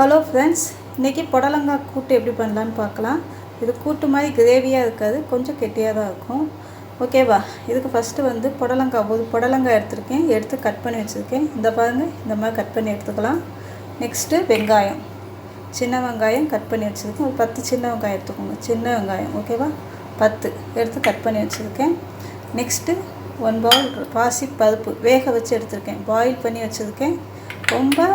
Hello friends இன்றைக்கி புடலங்காய் கூட்டு எப்படி பண்ணலான்னு பார்க்கலாம். இது கூட்டு மாதிரி கிரேவியாக இருக்காது கொஞ்சம் கெட்டியாக தான் இருக்கும். ஓகேவா இதுக்கு ஃபஸ்ட்டு வந்து புடலங்காய் ஒரு புடலங்காய் எடுத்திருக்கேன். எடுத்து கட் பண்ணி வச்சுருக்கேன். இந்த பாருங்கள் இந்த மாதிரி கட் பண்ணி எடுத்துக்கலாம். நெக்ஸ்ட்டு வெங்காயம். சின்ன வெங்காயம் கட் பண்ணி வச்சுருக்கேன். ஒரு பத்து சின்ன வெங்காயம் எடுத்துக்கோங்க. சின்ன வெங்காயம் ஓகேவா பத்து எடுத்து கட் பண்ணி வச்சுருக்கேன். நெக்ஸ்ட்டு ஒன் பவுல் பாசி பருப்பு வேக வச்சு எடுத்திருக்கேன். பாயில் பண்ணி வச்சுருக்கேன். ரொம்ப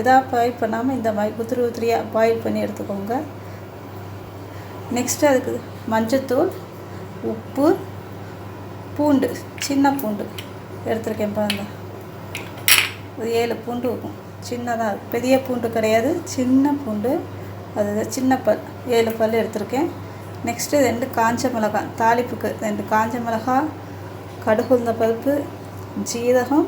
இதாக பாயில் பண்ணாமல் இந்த மாதிரி உதிரி உதிரியாக பாயில் பண்ணி எடுத்துக்கோங்க. நெக்ஸ்ட்டு அதுக்கு மஞ்சத்தூள் உப்பு பூண்டு சின்ன பூண்டு எடுத்துருக்கேன் பாருங்க. ஒரு ஏழு பூண்டு இருக்கும். சின்னதாக பெரிய பூண்டு கிடையாது. சின்ன பூண்டு அது சின்ன பல் ஏழு பல் எடுத்திருக்கேன். நெக்ஸ்ட்டு ரெண்டு காஞ்ச மிளகாய் தாளிப்புக்கு ரெண்டு காஞ்ச மிளகாய் கடுகுந்த பருப்பு ஜீரகம்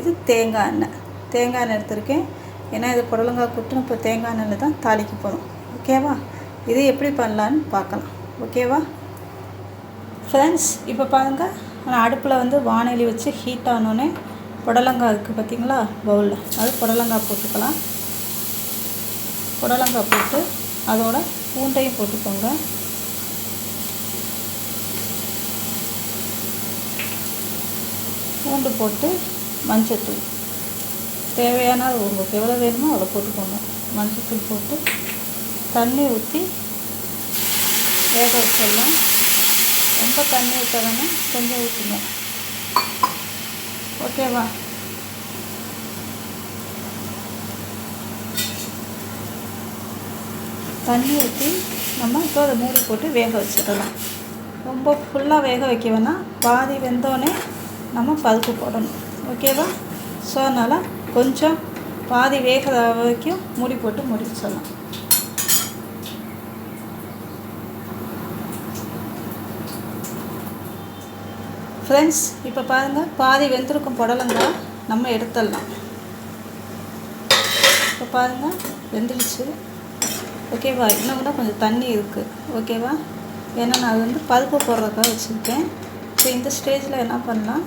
இது தேங்காய் எண்ணெய். தேங்காய் எண்ணெய் எடுத்திருக்கேன். ஏன்னா இது புடலங்காய் கூட்டு இப்போ தேங்காய் எண்ணெயில் தான் தாளிக்க போகிறோம் ஓகேவா இது எப்படி பண்ணலான்னு பார்க்கலாம். ஓகேவா ஃப்ரெண்ட்ஸ் இப்போ பாருங்கள் நான் அடுப்பில் வந்து வானொலி வச்சு ஹீட் ஆனோன்னே புடலங்காய் இருக்குது பார்த்தீங்களா பவுலில் அது புடலங்காய் போட்டுக்கலாம். புடலங்காய் போட்டு அதோட பூண்டையும் போட்டுக்கோங்க. பூண்டு போட்டு மஞ்சத்தூள். தேவையான உங்களுக்கு எவ்வளோ வேணுமோ அதை போட்டுக்கோங்க. மஞ்சத்தூள் போட்டு தண்ணி ஊற்றி வேக வச்சிடலாம். ரொம்ப தண்ணி ஊற்ற வேணாம் கொஞ்சம் ஊற்றுங்க ஓகேவா? தண்ணி ஊற்றி நம்ம இப்போ அதை மூடி போட்டு வேக வச்சிடலாம். ரொம்ப ஃபுல்லாக வேக வைக்க வேணாம். பாதி வெந்தோடனே நம்ம பருப்பு போடணும். ஓகேவா? ஸோ அதனால் கொஞ்சம் பாதி வேகிற வரைக்கும் மூடி போட்டு முடிச்சிடலாம். ஃப்ரெண்ட்ஸ் இப்போ பாருங்கள் பாதி வெந்திருக்கும் புடலங்காய் நம்ம எடுத்துடலாம். இப்போ பாருங்கள் வெந்துடுச்சு ஓகேவா இன்னும் கூட கொஞ்சம் தண்ணி இருக்குது ஓகேவா ஏன்னா நான் வந்து பருப்பு போடுறதுக்காக வச்சுருக்கேன். இப்போ இந்த ஸ்டேஜில் என்ன பண்ணலாம்?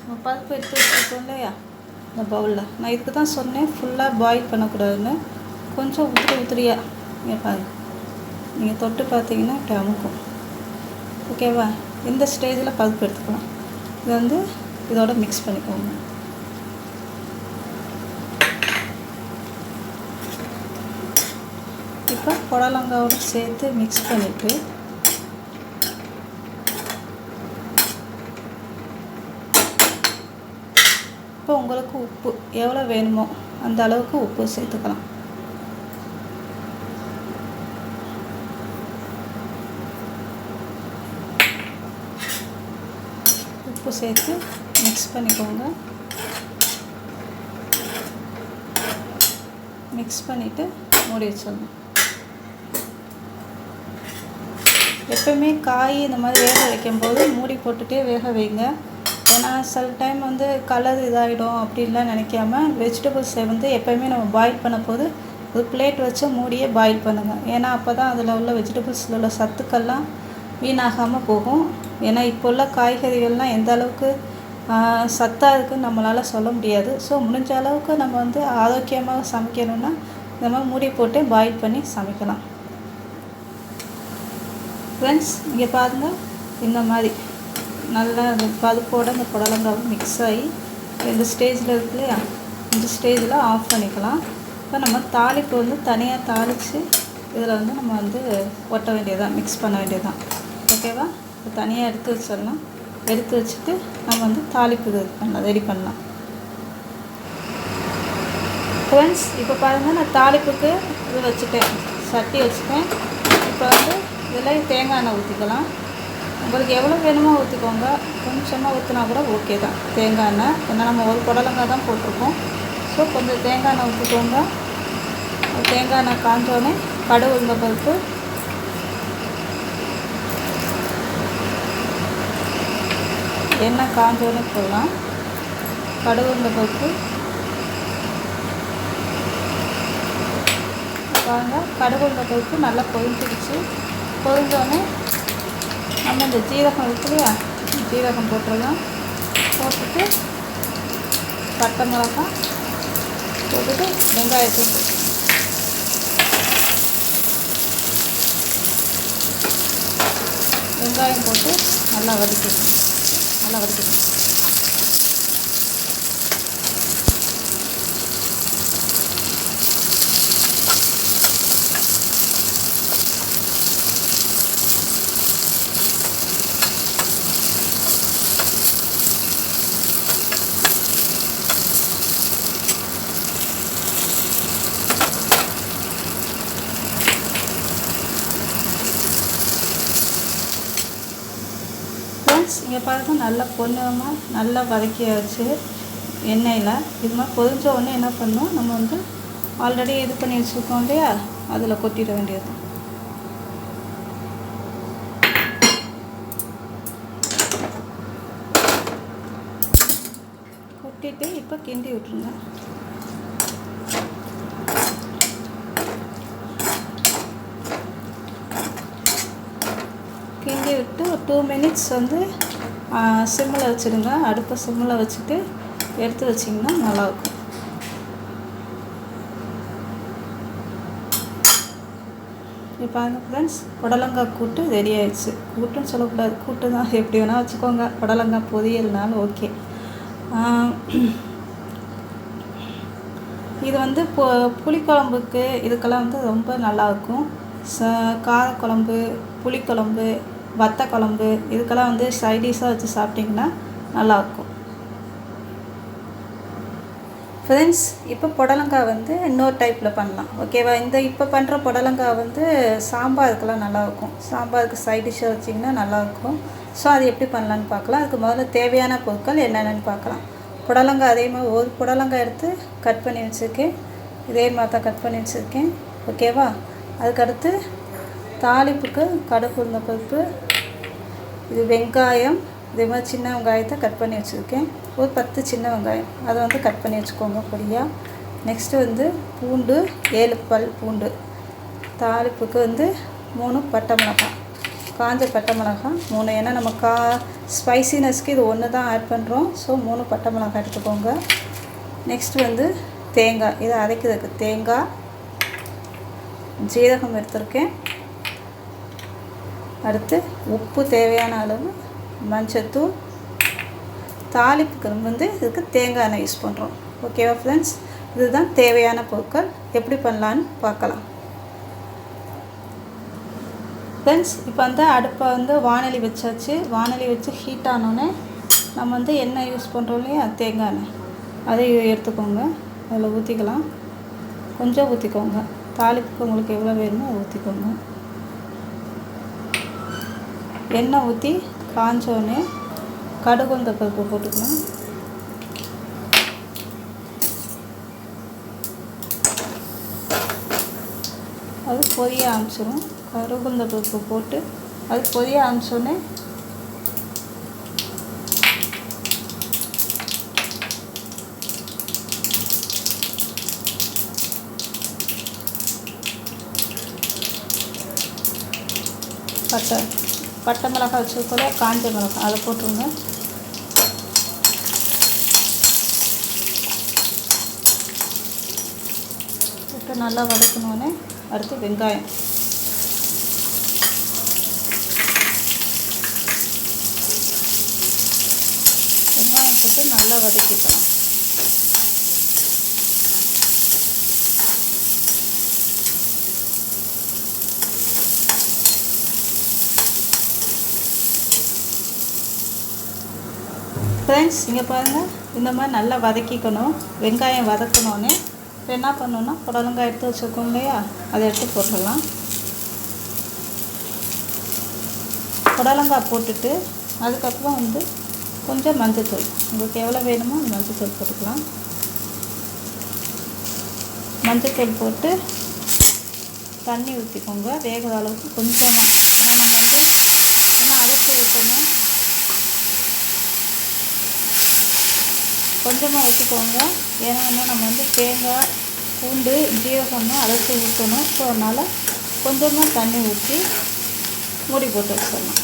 நம்ம பருப்பு எடுத்து வச்சுருக்கோம் இல்லையா? இந்த பவுலில் நான் இதுக்கு தான் சொன்னேன் ஃபுல்லாக பாயில் பண்ணக்கூடாதுன்னு. கொஞ்சம் உதிரி உதிரியாக இங்கே பாருங்க நீங்கள் தொட்டு பார்த்தீங்கன்னா இப்படி அமுக்கும். ஓகேவா இந்த ஸ்டேஜில் பருப்பு எடுத்துக்கலாம். இதை வந்து இதோட மிக்ஸ் பண்ணிக்கோங்க. இப்போ புடலங்காவோட சேர்த்து மிக்ஸ் பண்ணிவிட்டு இப்போ உங்களுக்கு உப்பு எவ்வளோ வேணுமோ அந்த அளவுக்கு உப்பு சேர்த்துக்கலாம். உப்பு சேர்த்து மிக்ஸ் பண்ணிக்கோங்க. மிக்ஸ் பண்ணிவிட்டு மூடி வச்சிடணும். எப்பவுமே காய் இந்த மாதிரி வேக வைக்கும்போது மூடி போட்டுகிட்டே வேக வைங்க. ஏன்னா சில டைம் வந்து கலர் இதாகிடும் அப்படின்லாம் நினைக்காம வெஜிடபிள்ஸை வந்து எப்போயுமே நம்ம பாயில் பண்ண போது ஒரு பிளேட் வச்சு மூடியே பாயில் பண்ணுங்கள் ஏன்னா அப்போ தான் அதில் உள்ள வெஜிடபிள்ஸில் உள்ள சத்துக்கள்லாம் வீணாகாமல் போகும். ஏன்னா இப்போ உள்ள காய்கறிகள்லாம் எந்த அளவுக்கு சத்தாக இருக்குன்னு நம்மளால் சொல்ல முடியாது. ஸோ முடிஞ்ச அளவுக்கு நம்ம வந்து ஆரோக்கியமாக சமைக்கணுன்னா இந்த மாதிரி மூடி போட்டு பாயில் பண்ணி சமைக்கலாம். ஃப்ரெண்ட்ஸ் இங்கே பாருங்கள் இந்த மாதிரி. நல்லா அந்த பருப்போடு இந்த புடலங்காவும் மிக்ஸ் ஆகி இந்த ஸ்டேஜில் இருக்கு. இல்லையா இந்த ஸ்டேஜில் ஆஃப் பண்ணிக்கலாம். இப்போ நம்ம தாளிப்பு வந்து தனியாக தாளித்து இதில் வந்து நம்ம வந்து ஒட்ட வேண்டியதான் மிக்ஸ் பண்ண வேண்டியதான் ஓகேவா இப்போ தனியாக எடுத்து வச்சிடலாம். எடுத்து வச்சுட்டு நம்ம வந்து தாளிப்பு இது பண்ணலாம் ரெடி பண்ணலாம். ஃப்ரெண்ட்ஸ் இப்போ பாருங்கள் நான் தாளிப்புக்கு இது வச்சுட்டேன். சட்டி வச்சுட்டேன். இப்போ வந்து இதில் தேங்காய் எண்ணெய் ஊற்றிக்கலாம் உங்களுக்கு எவ்வளோ வேணுமோ ஊற்றிக்கோங்க கொஞ்சமாக ஊற்றினா கூட ஓகே தான். தேங்காய் எண்ணெய். ஏன்னா நம்ம ஒரு புடலங்காய் தான் போட்டிருக்கோம். ஸோ கொஞ்சம் தேங்காய் எண்ணெய் ஊற்றிக்கோங்க தேங்காய் எண்ணெய் காஞ்சோடனே கடுகு உளுந்த பருப்பு எண்ணெய் காஞ்சோடனே போடலாம். கடுகு உளுந்த பருப்பு பாருங்கள் கடுகு உளுந்த பருப்பு நல்லா பொரிஞ்சிடுச்சு பொரிஞ்சோடனே நம்ம இந்த ஜீரகம் இருக்குல்லையா ஜீரகம் போட்டுடலாம். போட்டுட்டு பட்டை மிளகா போட்டுட்டு வெங்காயத்தை வெங்காயம் போட்டு நல்லா வதக்கிடணும். நல்லா வதக்கிடணும். நல்லா கொஞ்சமாக நல்லா வதக்கியாச்சு எண்ணெயில். இது மாதிரி பொரிஞ்ச உடனே என்ன பண்ணோம் நம்ம வந்து ஆல்ரெடி இது பண்ணி வச்சுருக்கோம் இல்லையா? அதில் கொட்டிட வேண்டியது. கொட்டிட்டு இப்போ கிண்டி விட்ருங்க கிண்டி விட்டு ஒரு டூ மினிட்ஸ் வந்து சிம்மில் வச்சுடுங்க. அடுப்பை சிம்மில் வச்சுட்டு எடுத்து வச்சிங்கன்னா நல்லாயிருக்கும். இப்போ ஃப்ரெண்ட்ஸ் புடலங்காய் கூட்டு ரெடி ஆயிடுச்சு. கூட்டுன்னு சொல்லக்கூடாது. கூட்டு தான். எப்படி வேணால் வச்சுக்கோங்க. புடலங்காய் பொரியல்னாலும் ஓகே இது வந்து பொ புளிக்குழம்புக்கு இதுக்கெல்லாம் வந்து ரொம்ப நல்லாயிருக்கும். ச காரக்குழம்பு புளிக்குழம்பு வத்த குழம்பு இதுக்கெல்லாம் வந்து சைடிஷாக வச்சு சாப்பிட்டிங்கன்னா நல்லாயிருக்கும். ஃப்ரெண்ட்ஸ் இப்போ புடலங்காய் வந்து இன்னொரு டைப்பில் பண்ணலாம். ஓகேவா இந்த இப்போ பண்ணுற புடலங்காய் வந்து சாம்பாருக்கெல்லாம் நல்லாயிருக்கும். சாம்பாருக்கு சைட் டிஷ்ஷாக வச்சிங்கன்னா நல்லாயிருக்கும். ஸோ அது எப்படி பண்ணலான்னு பார்க்கலாம். அதுக்கு முதல்ல தேவையான பொருட்கள் என்னென்னு பார்க்கலாம். புடலங்காய் அதே மாதிரி ஒரு புடலங்காய் எடுத்து கட் பண்ணி வச்சுருக்கேன். இதே மாதிரி தான் கட் பண்ணி வச்சுருக்கேன். ஓகேவா அதுக்கடுத்து தாளிப்புக்கு கடுகு உளுந்த பருப்பு இது வெங்காயம் இதே மாதிரி சின்ன வெங்காயத்தை கட் பண்ணி வச்சுருக்கேன். ஒரு பத்து சின்ன வெங்காயம். அதை வந்து கட் பண்ணி வச்சுக்கோங்க பொடியாக நெக்ஸ்ட்டு வந்து பூண்டு ஏழு பல் பூண்டு. தாளிப்புக்கு வந்து மூணு பட்டை மிளகாய். காஞ்ச பட்டை மிளகாய் மூணு. ஏன்னா நம்ம கா ஸ்பைசினஸ்க்கு இது ஒன்று தான் ஆட் பண்ணுறோம் ஸோ மூணு பட்டை மிளகாய் எடுத்துக்கோங்க. நெக்ஸ்ட் வந்து தேங்காய். இதை அரைக்கிறதுக்கு தேங்காய் ஜீரகம் எடுத்திருக்கேன். அடுத்து உப்பு தேவையான அளவு மஞ்சத்தூள் தாளிப்புக்கு வந்து இதுக்கு தேங்காய் எண்ணெய் யூஸ் பண்ணுறோம் ஓகேவா ஃப்ரெண்ட்ஸ் இதுதான் தேவையான பொருட்கள். எப்படி பண்ணலான்னு பார்க்கலாம். ஃப்ரெண்ட்ஸ் இப்போ வந்து அடுப்பை வந்து வானொலி வச்சாச்சு. வானொலி வச்சு ஹீட் ஆனோடனே நம்ம வந்து எண்ணெய் யூஸ் பண்ணுறோம் இல்லையா? தேங்காய் எண்ணெய். அதை எடுத்துக்கோங்க. அதில் ஊற்றிக்கலாம் கொஞ்சம் ஊற்றிக்கோங்க தாளிப்புக்கு உங்களுக்கு எவ்வளோ வேணுமோ ஊற்றிக்கோங்க எண்ணெய் ஊற்றி காஞ்சோடனே கடுகுந்த பருப்பு போட்டுக்கணும். அது பொரிய ஆரம்பிச்சிடும் கருகுந்த பருப்பு போட்டு அது பொரிய ஆரம்பிச்சோடனே பட்டை பட்டை மிளகாய் வச்சுருக்கோல காஞ்ச மிளகாய் அதை போட்டுருங்க. போட்டு நல்லா வதக்கணுன்னே அடுத்து வெங்காயம். வெங்காயம் போட்டு நல்லா வதக்கிக்கலாம். ஃப்ரெண்ட்ஸ் இங்கே பாருங்கள் இந்த மாதிரி நல்லா வதக்கிக்கணும். வெங்காயம் வதக்கணுன்னே இப்போ என்ன பண்ணணும்னா புடலங்காய் எடுத்து வச்சுருக்கோம் இல்லையா? அதை எடுத்து போட்டுடலாம். புடலங்காய் போட்டுட்டு அதுக்கப்புறம் வந்து கொஞ்சம் மஞ்சத்தூள். உங்களுக்கு எவ்வளோ வேணுமோ அந்த மஞ்சத்தூள் போட்டுக்கலாம். மஞ்சத்தூள் போட்டு தண்ணி ஊற்றிக்கோங்க வேகிற அளவுக்கு கொஞ்சமாக ஏன்னா நம்ம வந்து இன்னும் அரைச்சி ஊற்றணும் கொஞ்சமாக ஊற்றிக்கோங்க ஏன்னா இன்னும் நம்ம வந்து தேங்காய் பூண்டு ஜீரகம்லாம் அரைச்சி ஊற்றணும் ஸோ அதனால் கொஞ்சமாக தண்ணி ஊற்றி மூடி போட்டு வச்சிடலாம்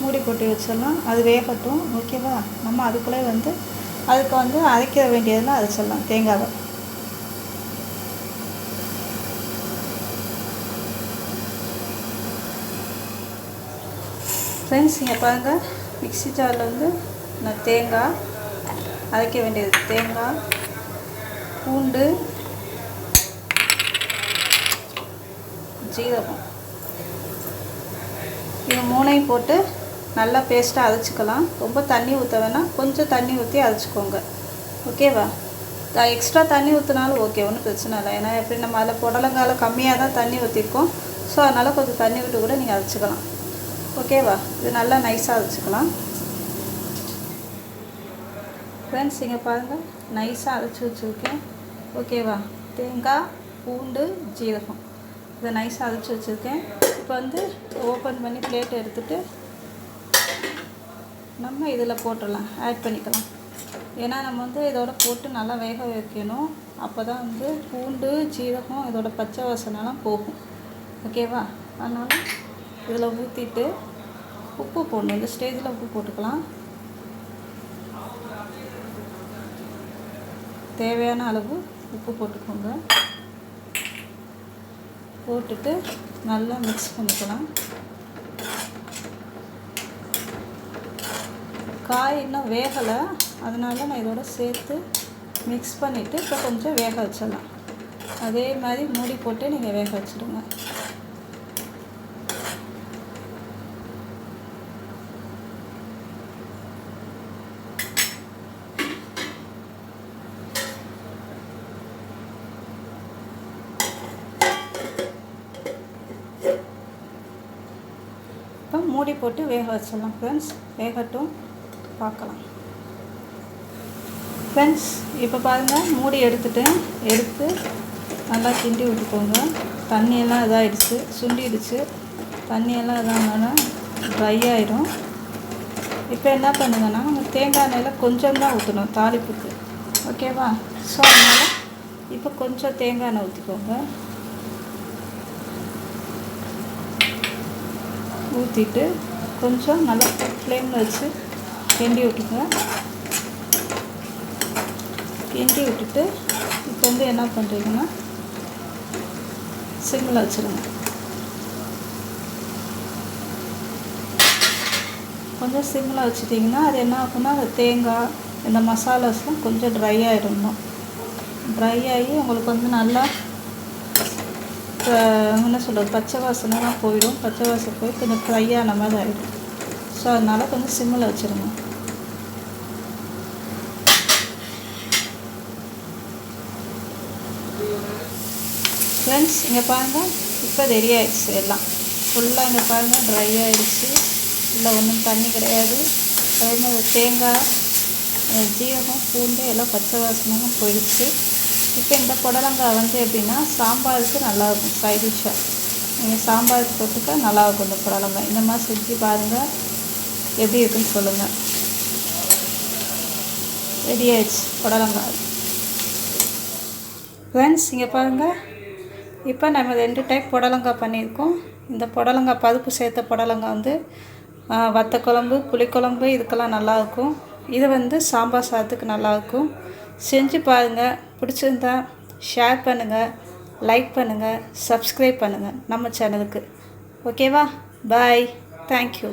மூடி போட்டு வச்சிடலாம். அது வேகட்டும். ஓகேவா? நம்ம அதுக்குள்ளே வந்து அதுக்கு வந்து அரைக்க வேண்டியதெல்லாம் அரைச்சிடலாம். தேங்காவை. ஃப்ரெண்ட்ஸ் இங்கே பாருங்கள் மிக்ஸி ஜாரில் வந்து நான் தேங்காய் அரைக்க வேண்டியது. தேங்காய் பூண்டு ஜீரகம். இது மூணையும் போட்டு நல்லா பேஸ்ட்டாக அரைச்சிக்கலாம். ரொம்ப தண்ணி ஊற்ற வேணாம். கொஞ்சம் தண்ணி ஊற்றி அரைச்சிக்கோங்க. ஓகேவா த எக்ஸ்ட்ரா தண்ணி ஊற்றினாலும் ஓகே ஒன்றும் பிரச்சனை இல்லை. ஏன்னா எப்படி நம்ம அதில் புடலங்கால கம்மியாக தான் தண்ணி ஊற்றிருக்கோம் ஸோ அதனால் கொஞ்சம் தண்ணி விட்டு கூட நீங்கள் அரைச்சிக்கலாம். ஓகேவா இது நல்லா நைஸாக அரைச்சிக்கலாம் ஃப்ரெண்ட்ஸ் இங்கே பாருங்கள் நைஸாக அரைச்சி வச்சுருக்கேன். ஓகேவா தேங்காய் பூண்டு ஜீரகம். இதை நைஸாக அரைச்சி வச்சுருக்கேன். இப்போ வந்து ஓப்பன் பண்ணி பிளேட் எடுத்துகிட்டு நம்ம இதில் போட்டுடலாம். ஆட் பண்ணிக்கலாம். ஏன்னா நம்ம வந்து இதோட போட்டு நல்லா வேக வைக்கணும். அப்போ தான் வந்து பூண்டு ஜீரகம் இதோட பச்சை வாசனைலாம் போகும். ஓகேவா அதனால் இதில் ஊற்றிட்டு உப்பு போடணும். இந்த ஸ்டேஜில் உப்பு போட்டுக்கலாம். தேவையான அளவு உப்பு போட்டுக்கோங்க. போட்டுட்டு நல்லா மிக்ஸ் பண்ணிக்கலாம். காய் இன்னும் வேகலை. அதனால நான் இதோட சேர்த்து மிக்ஸ் பண்ணிவிட்டு இப்போ கொஞ்சம் வேக வச்சிடலாம். அதே மாதிரி மூடி போட்டு நீங்கள் வேக வச்சுடுங்க. மூடி போட்டு வேக வச்சிடலாம் ஃப்ரெண்ட்ஸ் வேகட்டும். பார்க்கலாம். ஃப்ரெண்ட்ஸ் இப்போ பாருங்கள் மூடி எடுத்துட்டேன் எடுத்து நல்லா கிண்டி விட்டுக்கோங்க. தண்ணியெல்லாம் இதாகிடுச்சு சுண்டிடுச்சு. தண்ணியெல்லாம் இதாங்கன்னா ட்ரை ஆகிடும் இப்போ என்ன பண்ணுங்கன்னா நம்ம தேங்காய் எண்ணெயில் கொஞ்சம் தான் ஊற்றணும் தாளிப்புக்கு ஓகேவா ஸோ அதனால் இப்போ கொஞ்சம் தேங்காய் எண்ணெய் ஊற்றிக்கோங்க ஊற்றிட்டு கொஞ்சம் நல்லா ஃப்ளேமில் வச்சு கிண்டி விட்டுங்க கிண்டி விட்டுட்டு இப்போ வந்து என்ன பண்ணுறீங்கன்னா சிம்மில் வச்சுருங்க. கொஞ்சம் சிம்மில் வச்சுட்டிங்கன்னா அது என்ன ஆகும்னா அந்த தேங்காய் இந்த மசாலாஸ்லாம் கொஞ்சம் ட்ரை ஆகிடணும் ட்ரை ஆகி உங்களுக்கு வந்து நல்லா என்ன சொல்கிறது பச்சை வாசனைலாம் போயிடும். பச்சை வாசனை போய் கொஞ்சம் ஃப்ரை ஆன மாதிரி ஆகிடும் ஸோ அதனால் கொஞ்சம் சிம்மில் வச்சுருங்க. ஃப்ரெண்ட்ஸ் இங்கே பாருங்கள் இப்போ ரெடி ஆகிடுச்சு எல்லாம். ஃபுல்லாக இங்கே பாருங்கள் ட்ரை ஆகிடுச்சு இல்லை ஒன்றும் தண்ணி கிடையாது. அதே மாதிரி தேங்காய் ஜீரகம் பூண்டு எல்லாம் பச்சை வாசனமும் போயிடுச்சு. இப்போ இந்த புடலங்காய் வந்து எப்படின்னா சாம்பாருக்கு நல்லாயிருக்கும் சைட் டிஷ்ஷாக நீங்கள் சாம்பாருக்கு தொட்டுக்க நல்லாயிருக்கும் இந்த புடலங்காய். இந்த மாதிரி செஞ்சு பாருங்கள் எப்படி இருக்குன்னு சொல்லுங்கள் ரெடி ஆயிடுச்சு புடலங்காய். ஃப்ரெண்ட்ஸ் இங்கே பாருங்கள் இப்போ நம்ம ரெண்டு டைப் புடலங்காய் பண்ணியிருக்கோம். இந்த புடலங்காய் பருப்பு சேர்த்த புடலங்காய் வந்து வத்த குழம்பு புளிக்குழம்பு இதுக்கெல்லாம் நல்லாயிருக்கும் இது வந்து சாம்பார் சாதத்துக்கு நல்லாயிருக்கும் செஞ்சு பாருங்கள் பிடிச்சிருந்தா ஷேர் பண்ணுங்கள் லைக் பண்ணுங்கள் சப்ஸ்கிரைப் பண்ணுங்கள் நம்ம சேனலுக்கு ஓகேவா பாய் தேங்க்யூ